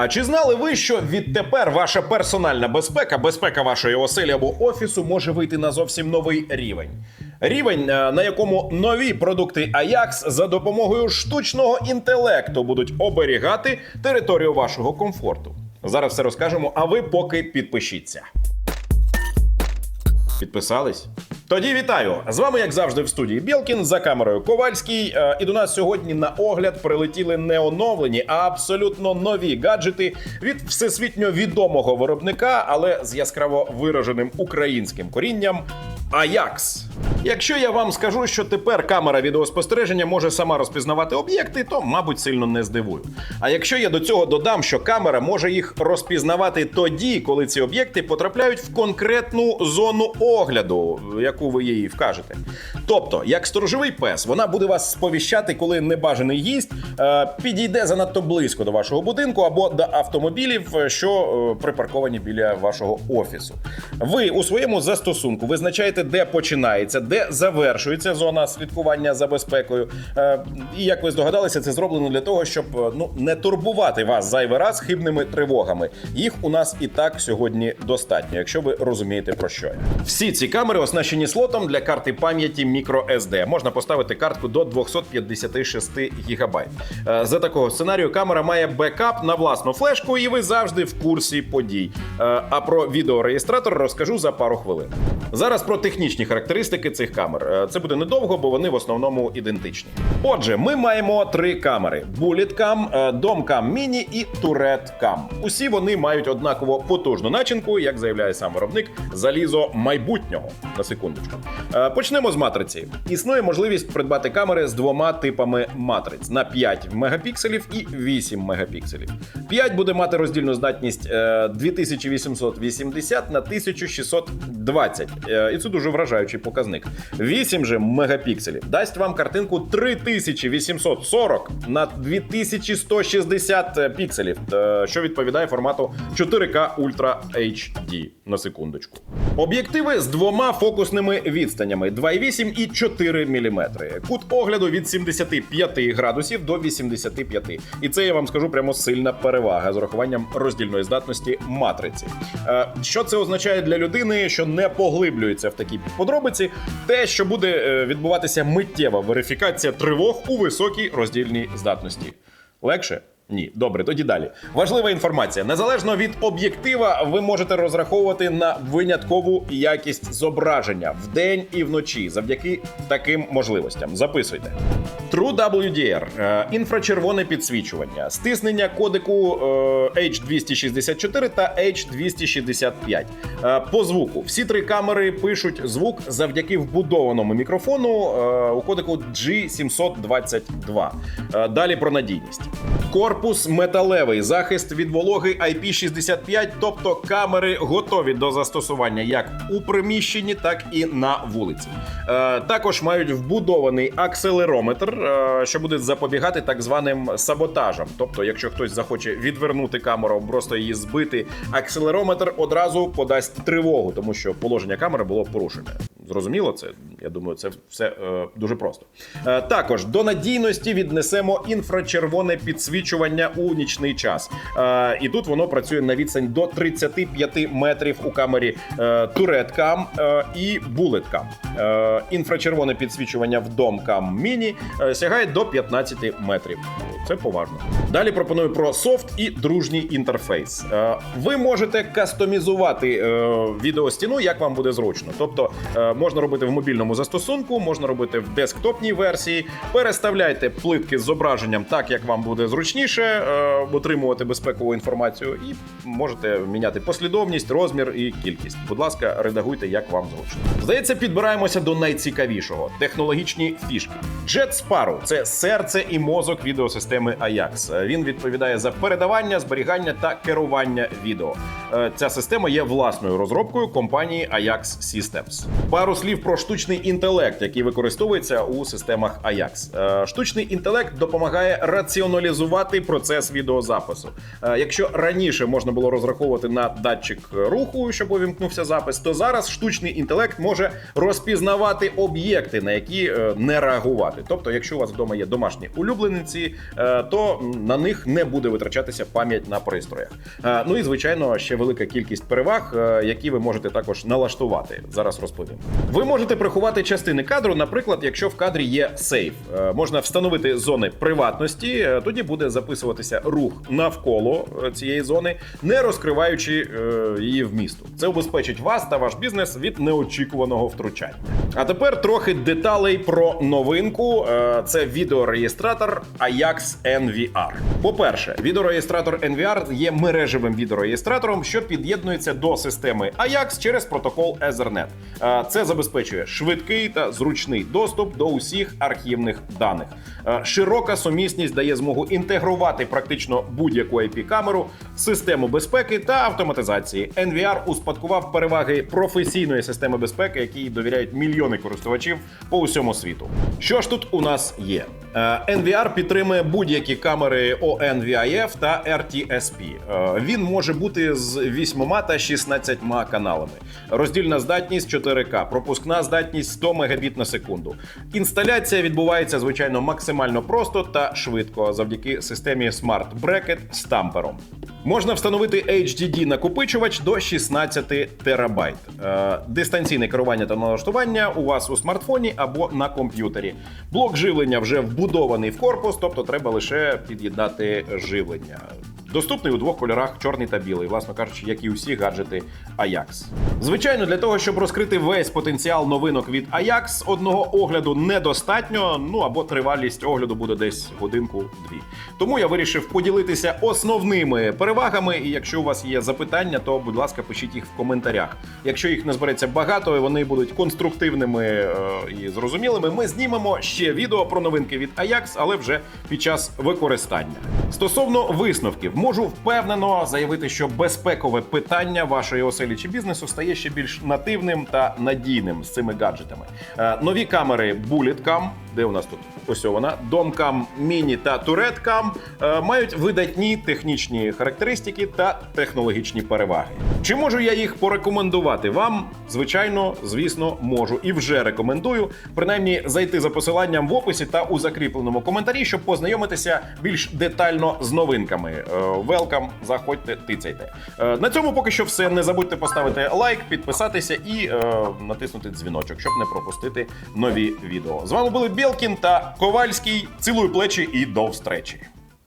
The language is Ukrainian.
А чи знали ви, що відтепер ваша персональна безпека, безпека вашої оселі або офісу може вийти на зовсім новий рівень? Рівень, е, на якому нові продукти Ajax за допомогою штучного інтелекту будуть оберігати територію вашого комфорту. Зараз все розкажемо, а ви поки підпишіться. Підписались? Тоді вітаю! З вами, як завжди, в студії Білкін за камерою Ковальський. Е, І до нас сьогодні на огляд прилетіли не оновлені, а абсолютно нові гаджети від всесвітньо відомого виробника, але з яскраво вираженим українським корінням. Ajax. Якщо я вам скажу, що тепер камера відеоспостереження може сама розпізнавати об'єкти, то мабуть сильно не здивую. А якщо я до цього додам, що камера може їх розпізнавати тоді, коли ці об'єкти потрапляють в конкретну зону огляду, яку ви її вкажете. Тобто, як сторожовий пес, вона буде вас сповіщати, коли небажаний гість е, підійде занадто близько до вашого будинку або до автомобілів, е, що е, припарковані біля вашого офісу. Ви у своєму застосунку визначаєте, де починається, де завершується зона слідкування за безпекою. Е, І як ви здогадалися, це зроблено для того, щоб е, ну не турбувати вас зайвий раз хибними тривогами. Їх у нас і так сьогодні достатньо, якщо ви розумієте про що. Всі ці камери оснащені слотом для карти пам'яті microSD. Можна поставити картку до 256 ГБ. Е, За такого сценарію камера має бекап на власну флешку, і ви завжди в курсі подій. А про відеореєстратор розкажу за пару хвилин. Зараз про технічні характеристики цих камер. Е, Це буде недовго, бо вони в основному ідентичні. Отже, ми маємо три камери: BulletCam, е, DomCam Mini і TouretteCam. Усі вони мають однаково потужну начинку, як заявляє сам виробник, залізо майбутнього. На секундочку. Е, Почнемо з матриці. Існує можливість придбати камери з двома типами матриць на 5 мегапікселів і 8 мегапікселів. 5 буде мати роздільну здатність е, 2880 на 1620. Е, І це дуже вражаючий показник. 8 же мегапікселів дасть вам картинку 3840 на 2160 пікселів, е, що відповідає формату 4К Ultra HD. На секундочку. Об'єктиви з двома фокусними відстанями 2,8 і 4 мм. Кут огляду від 75 градусів до 85. І це я вам скажу прямо сильна перевага з урахуванням роздільної здатності матриці. Е, Що це означає для людини, що не поглиблюється в такі подробиці? Те, що буде е, відбуватися миттєва верифікація тривог у високій роздільній здатності. Легше? Ні, добре, тоді далі. Важлива інформація. Незалежно від об'єктива, ви можете розраховувати на виняткову якість зображення вдень і вночі завдяки таким можливостям. Записуйте. True WDR е, інфрачервоне підсвічування, стиснення кодеку е, H264 та H265. Е, По звуку всі три камери пишуть звук завдяки вбудованому мікрофону у кодеку G722. Е, Далі про надійність. Корпус металевий, захист від вологи IP65, тобто камери готові до застосування як у приміщенні, так і на вулиці. Е, також мають вбудований акселерометр, е, що буде запобігати так званим саботажам. Тобто, якщо хтось захоче відвернути камеру, просто її збити, акселерометр одразу подасть тривогу, тому що положення камери було порушене. Зрозуміло, це я думаю, це все е, дуже просто. Е, також до надійності віднесемо інфрачервоне підсвічування у нічний час. Е, і тут воно працює на відстань до 35 метрів у камері е, TouretteCam е, і BulletCam. Е, інфрачервоне підсвічування в DomCam Mini е, сягає до 15 метрів. Це поважно. Далі пропоную про софт і дружній інтерфейс. Е, ви можете кастомізувати е, відеостіну, як вам буде зручно. Тобто е, можна робити в мобільному застосунку, можна робити в десктопній версії. Переставляйте плитки з зображенням так, як вам буде зручніше, е, отримувати безпекову інформацію, і можете міняти послідовність, розмір і кількість. Будь ласка, редагуйте, як вам зручно. Здається, підбираємося до найцікавішого технологічні фішки. Jet Sparrow – це серце і мозок відеосистеми Ajax. Він відповідає за передавання, зберігання та керування відео. Е, Ця система є власною розробкою компанії Ajax Systems. Пару слів про штучний штучний інтелект, який використовується у системах Ajax. Е, Штучний інтелект допомагає раціоналізувати процес відеозапису. Е, Якщо раніше можна було розраховувати на датчик руху, щоб увімкнувся запис, то зараз штучний інтелект може розпізнавати об'єкти, на які е, не реагувати. Тобто, якщо у вас вдома є домашні улюбленці, е, то на них не буде витрачатися пам'ять на пристроях. Ну і звичайно, ще велика кількість переваг, які ви можете також налаштувати. Зараз розповім. Ви можете приховати частини кадру, наприклад, якщо в кадрі є сейф, Е, можна встановити зони приватності. е, Тоді буде записуватися рух навколо е, цієї зони, не розкриваючи її вмісту. Це убезпечить вас та ваш бізнес від неочікуваного втручання. А тепер трохи деталей про новинку. Це відеореєстратор Ajax NVR. По-перше, відеореєстратор NVR є мережевим відеореєстратором, що під'єднується до системи Ajax через протокол Ethernet. Це забезпечує швидкий та зручний доступ до усіх архівних даних. Е, Широка сумісність дає змогу інтегрувати практично будь-яку IP-камеру, систему безпеки та автоматизації. NVR успадкував переваги професійної системи безпеки, якій довіряють мільйони користувачів по усьому світу. Що ж тут у нас є? Е, NVR підтримує будь-які камери ONVIF та RTSP. Е, Він може бути з 8 та 16 каналами. Роздільна здатність 4К, пропускна здатність 100 Мбіт на секунду. Інсталяція відбувається звичайно максимально просто та швидко завдяки системі Smart Bracket з тампером. Можна встановити HDD накопичувач до 16 терабайт. Е, Дистанційне керування та налаштування у вас у смартфоні або на комп'ютері. Блок живлення вже вбудований в корпус, тобто треба лише під'єднати живлення. Доступний у двох кольорах чорний та білий, власно кажучи, як і усі гаджети Ajax. Звичайно, для того, щоб розкрити весь потенціал новинок від Ajax, одного огляду недостатньо, ну або тривалість огляду буде десь годинку-дві. Тому я вирішив поділитися основними перевагами. І якщо у вас є запитання, то будь ласка, пишіть їх в коментарях. Якщо їх не збереться багато, і вони будуть конструктивними е, і зрозумілими. Ми знімемо ще відео про новинки від Ajax, але вже під час використання. Стосовно висновків, можу впевнено заявити, що безпекове питання вашої оселі чи бізнесу стає ще більш нативним та надійним з цими гаджетами. Е, Нові камери BulletCam, де у нас тут ось вона, Domcam Mini та TouretteCam е, мають видатні технічні характеристики та технологічні переваги. Чи можу я їх порекомендувати вам? Звичайно, звісно, можу і вже рекомендую. Принаймні зайти за посиланням в описі та у закріпленому коментарі, щоб познайомитися більш детально з новинками. Велкам, заходьте, тицяйте. Е, На цьому поки що все. Не забудьте поставити лайк, підписатися і е, натиснути дзвіночок, щоб не пропустити нові відео. З вами були Білкін та Ковальський. Цілую плечі і до встречі.